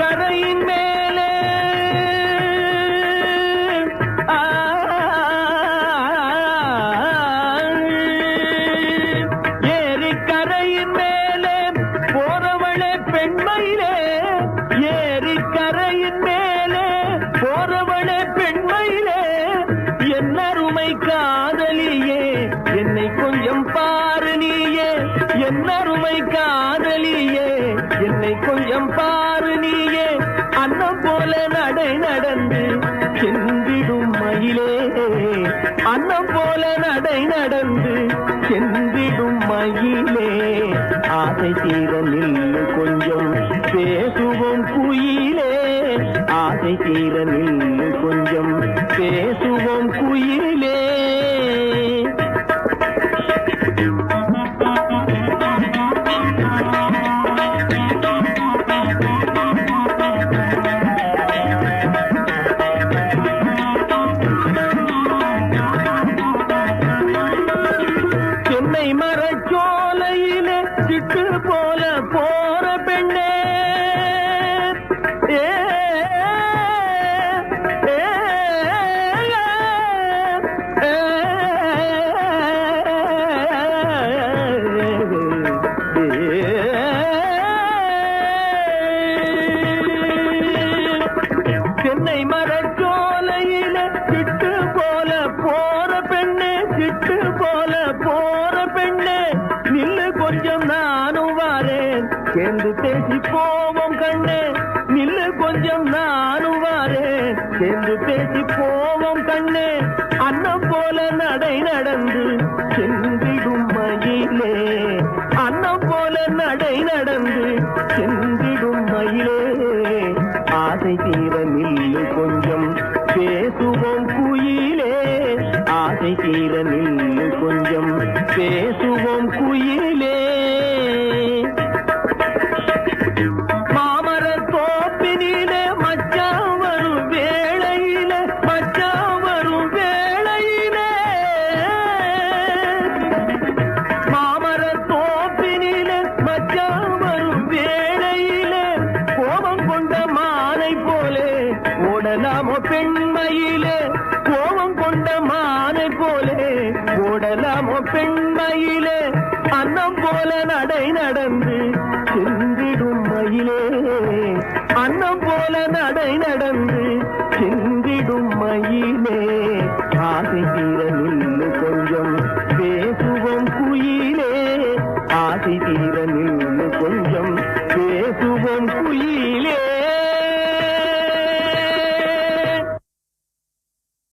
கரையின் மேல் என்னை கொஞ்சம் பாரு நீயே. அன்னம் போல நடை நடந்து சென்றிடும் மயிலே. அன்னம் போல நடை நடந்து சென்றிடும் மயிலே. ஆசை தீர நில்லு கொஞ்சம் பேசுவோம் குயிலே. ஆசை தீர நில்லு கொஞ்சம் பேசுவோம் குயிலே. சென்னை மரச்சோலையிலே சிட்டு போல போற பெண்ணே. ஏ, ஏ, சென்னை மரச்சோலையில சேர்ந்து பேசி போவோம் கண்ணே. நில்லு கொஞ்சம் நானும் வாரேன் சேர்ந்து பேசி போவோம் கண்ணே. அண்ணம் போல நடை நடந்து சென்றிடும் மயிலே. அண்ணம் போல நடை நடந்து சென்றிடும் மயிலே. ஆசை தீர நில்லு கொஞ்சம் பேசுவோம் குயிலே. ஆசை தீர நில்லு கொஞ்சம் பேசுவோம் குயிலே. ஓடலாமோ பெண்மையிலே? கோபம் கொண்ட மானை போலே ஓடலாமோ பெண்மையிலே? அன்னம் போல நடை நடந்து சென்றிடும் மயிலே. அன்னம் போல நடை நடந்து சென்றிடும் மயிலே. ஆசை தீர நில்லு கொஞ்சம் பேசுவோம் குயிலே. ஆசை தீர நில்லு கொஞ்சம் பேசுவோம் குயிலே.